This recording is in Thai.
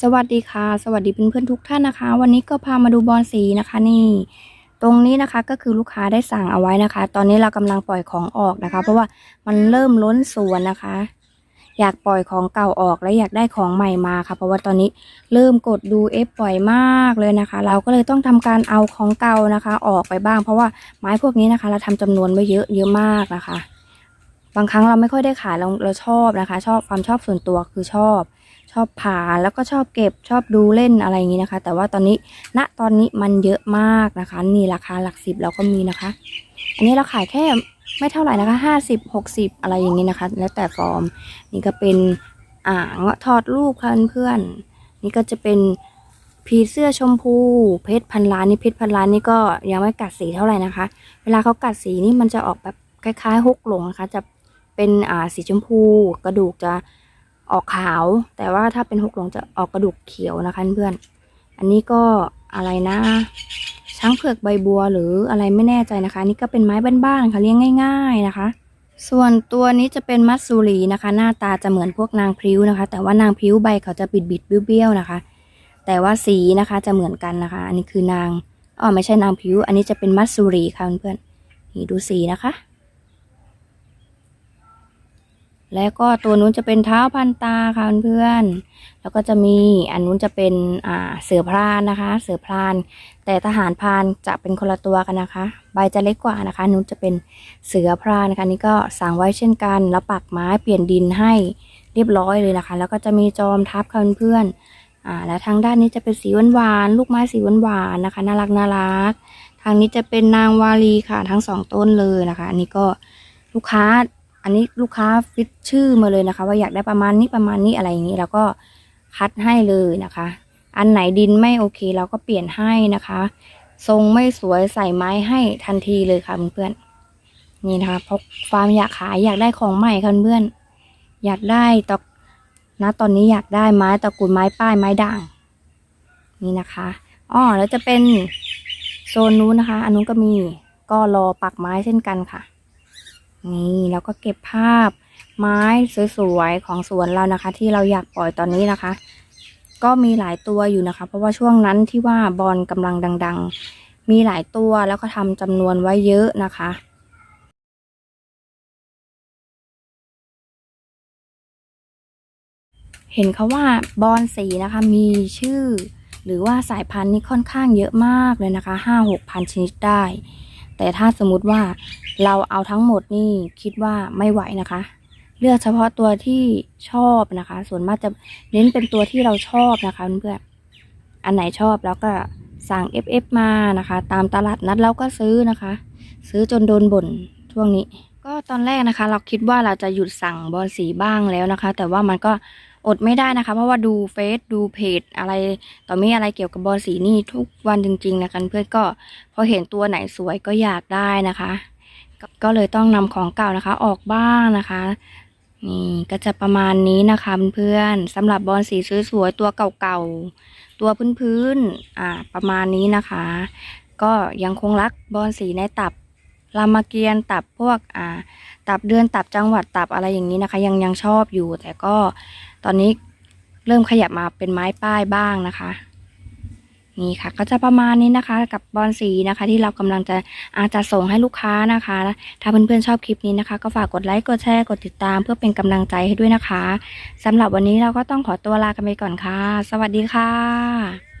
สวัสดีค่ะ สวัสดีเพื่อนๆทุกท่านนะคะ วันนี้ก็พามาดูบอลสีนะคะนี่ ตรงนี้นะคะก็คือลูกค้าได้สั่งเอาไว้นะคะ ตอนนี้เรากำลังปล่อยของออกนะคะ เพราะว่ามันเริ่มล้นสวนนะคะ อยากปล่อยของเก่าออกและอยากได้ของใหม่มาค่ะ เพราะว่าตอนนี้เริ่มกดดูเอฟปล่อยมากเลยนะคะ เราก็เลยต้องทำการเอาของเก่านะคะ ออกไปบ้าง เพราะว่าไม้พวกนี้นะคะ เราทำจำนวนไว้เยอะเยอะมากนะคะ บางครั้งเราไม่ค่อยได้ขายเราเราชอบนะคะ ชอบความชอบส่วนตัวคือชอบ ชอบผ่าแล้วก็ชอบเก็บชอบดูเล่นอะไรอย่างนี้นะคะ แต่ว่าตอนนี้ณตอนนี้มันเยอะมากนะคะ นี่ราคาหลักสิบเราก็มีนะคะ อันนี้เราขายแค่ไม่เท่าไหร่นะคะห้าสิบหกสิบอะไรอย่างนี้นะคะ แล้วแต่ฟอร์ม นี่ก็เป็นอ่างทอดรูปค่ะเพื่อนๆนี่ก็จะเป็นผีเสื้อชมพู เพชรพันล้านนี่เพชรพันล้านนี่ก็ยังไม่กัดสีเท่าไหร่นะคะ เวลาเขากัดสีนี่มันจะออกแบบคล้ายๆฮกหลงนะคะ จะเป็นอ่าสีชมพู กระดูกจะ ออกขาว แต่ว่าถ้าเป็นฮกหลงจะออกกระดูกเขียวนะคะเพื่อน อันนี้ก็อะไรนะ ช้างเผือกใบบัวหรืออะไรไม่แน่ใจนะคะนี่ก็เป็นไม้บ้านๆค่ะเลี้ยงง่าย ๆนะคะ ส่วนตัวนี้จะเป็นมัตสุรีนะคะ หน้าตาจะเหมือนพวกนางพริ้วนะคะ แต่ว่านางพริ้วใบเขาจะบิดบิดๆเบี้ยวๆนะคะ แต่ว่าสีนะคะจะเหมือนกันนะคะ อันนี้คือนางอ๋อไม่ใช่นางพริ้ว อันนี้จะเป็นมัตสุรีค่ะเพื่อนๆนี่ดูสีนะคะ แล้วก็ตัวนู้นจะเป็นเท้าพันตาค่ะเพื่อนๆแล้วก็จะมีอันนู้นจะเป็นอ่าเสือพรานนะคะ เสือพราน แต่ทหารพรานจะเป็นคนละตัวกันนะคะ ใบจะเล็กกว่านะคะ นู้นจะเป็นเสือพรานนะคะนี่ก็สั่งไว้เช่นกัน แล้วปักไม้เปลี่ยนดินให้เรียบร้อยเลยนะคะ แล้วก็จะมีจอมทับค่ะเพื่อนๆอ่าแล้วทางด้านนี้จะเป็นสีหวานๆลูกไม้สีหวานๆนะคะน่ารักน่ารักทางนี้จะเป็นนางวาลีค่ะทั้งสองต้นเลยนะคะอันนี้ก็ลูกค้า อันนี้ลูกค้าฟิตชื่อมาเลยนะคะ ว่าอยากได้ประมาณนี้ประมาณนี้อะไรอย่างนี้เราก็คัดให้เลยนะคะ อันไหนดินไม่โอเค เราก็เปลี่ยนให้นะคะ ทรงไม่สวยใส่ไม้ให้ทันทีเลยค่ะเพื่อนๆนี่นะคะเพราะความอยากขายอยากได้ของใหม่ค่ะเพื่อนอยากได้ตอกนะตอนนี้อยากได้ไม้ตะกุดไม้ป้ายไม้ด่าง นี่นะคะอ๋อแล้วจะเป็นโซนนู้นนะคะ อันนู้นก็มีก็รอปักไม้เช่นกันค่ะ นี่แล้วก็เก็บภาพไม้สวยๆของสวนเรานะคะ ที่เราอยากปล่อยตอนนี้นะคะ ก็มีหลายตัวอยู่นะคะ เพราะว่าช่วงนั้นที่ว่าบอลกำลังดัง ๆ มีหลายตัวแล้วก็ทำจำนวนไว้เยอะนะคะเห็นเขาว่าบอลสีนะคะมีชื่อ หรือว่าสายพันธุ์นี่ค่อนข้างเยอะมากเลยนะคะห้าหกพันชนิดได้ แต่ถ้าสมมติว่าเราเอาทั้งหมดนี่คิดว่าไม่ไหวนะคะ เลือกเฉพาะตัวที่ชอบนะคะ ส่วนมากจะเน้นเป็นตัวที่เราชอบนะคะเพื่อนๆอันไหนชอบแล้วก็สั่ง FF มานะคะ ตามตลาดนัดเราก็ซื้อนะคะ ซื้อจนโดนบ่นช่วงนี้ ก็ตอนแรกนะคะ เราคิดว่าเราจะหยุดสั่งบอลสีบ้างแล้วนะคะ แต่ว่ามันก็ อดไม่ได้นะคะ เพราะว่าดูเฟซดูเพจอะไร ต่อมีอะไรเกี่ยวกับบอลสีนี่ทุกวันจริงๆนะคะเพื่อนก็พอเห็นตัวไหนสวยก็อยากได้นะคะ ก็เลยต้องนำของเก่านะคะ ออกบ้างนะคะนี่ก็จะประมาณนี้นะคะเพื่อนๆสำหรับบอลสีสวยๆตัวเก่าๆตัวพื้นๆอ่าประมาณนี้นะคะ ก็ยังคงรักบอลสีในตับ รามเกียรติ์ตับพวกอ่าตับเดือนตับจังหวัดตับอะไรอย่างนี้นะคะ ยังยังชอบอยู่ แต่ก็ตอนนี้เริ่มขยับมาเป็นไม้ป้ายบ้างนะคะ นี่ค่ะ ก็จะประมาณนี้นะคะ กับบอลสีนะคะ ที่เรากำลังจะอาจจะส่งให้ลูกค้านะคะ ถ้าเพื่อนๆชอบคลิปนี้นะคะ ก็ฝากกดไลค์กดแชร์กดติดตามเพื่อเป็นกำลังใจให้ด้วยนะคะสำหรับวันนี้เราก็ต้องขอตัวลากันไปก่อนค่ะ สวัสดีค่ะ